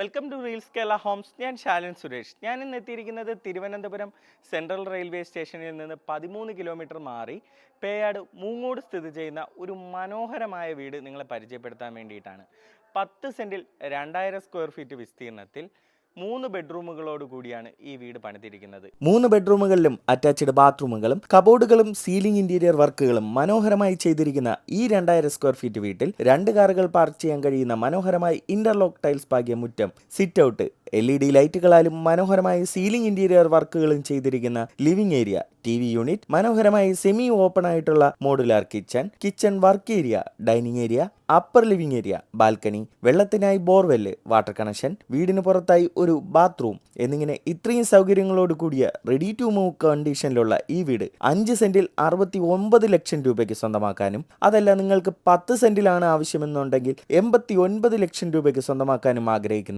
Welcome to reels Kerala homes ഞാൻ ശാലൻ സുരേഷ്. ഞാൻ ഇന്ന് എത്തിയിരിക്കുന്നത് തിരുവനന്തപുരം സെൻട്രൽ റെയിൽവേ സ്റ്റേഷനിൽ നിന്ന് പതിമൂന്ന് കിലോമീറ്റർ മാറി പേയാട് മൂങ്ങോട് സ്ഥിതി ചെയ്യുന്ന ഒരു മനോഹരമായ വീട് നിങ്ങളെ പരിചയപ്പെടുത്താൻ വേണ്ടിയിട്ടാണ്. പത്ത് സെന്റിൽ രണ്ടായിരം സ്ക്വയർ ഫീറ്റ് വിസ്തീർണത്തിൽ മൂന്ന് ബെഡ്റൂമുകളോട് കൂടിയാണ് ഈ വീട് പണിതിരിക്കുന്നത്. മൂന്ന് ബെഡ്റൂമുകളിലും അറ്റാച്ച്ഡ് ബാത്റൂമുകളും കബോർഡുകളും സീലിംഗ് ഇന്റീരിയർ വർക്കുകളും മനോഹരമായി ചെയ്തിരിക്കുന്ന ഈ രണ്ടായിരം സ്ക്വയർ ഫീറ്റ് വീട്ടിൽ രണ്ട് കാറുകൾ പാർക്ക് ചെയ്യാൻ കഴിയുന്ന മനോഹരമായി ഇന്റർലോക്ക് ടൈൽസ് പാകിയ മുറ്റം sit out L E D ലൈറ്റുകളാലും മനോഹരമായ സീലിംഗ് ഇന്റീരിയർ വർക്കുകളും ചെയ്തിരിക്കുന്ന living area T V unit മനോഹരമായി സെമി ഓപ്പൺ ആയിട്ടുള്ള modular kitchen kitchen work area dining area upper living area balcony വെള്ളത്തിനായി borewell water connection വീടിന് പുറത്തായി ഒരു ബാത്റൂം എന്നിങ്ങനെ ഇത്രയും സൗകര്യങ്ങളോട് കൂടിയ റെഡി ടു മൂവ് കണ്ടീഷനിലുള്ള ഈ വീട് അഞ്ച് സെന്റിൽ അറുപത്തി ഒമ്പത് ലക്ഷം രൂപയ്ക്ക് സ്വന്തമാക്കാനും അതല്ല നിങ്ങൾക്ക് പത്ത് സെന്റിലാണ് ആവശ്യമെന്നുണ്ടെങ്കിൽ എൺപത്തി ഒൻപത് ലക്ഷം രൂപയ്ക്ക് സ്വന്തമാക്കാനും ആഗ്രഹിക്കുന്നു.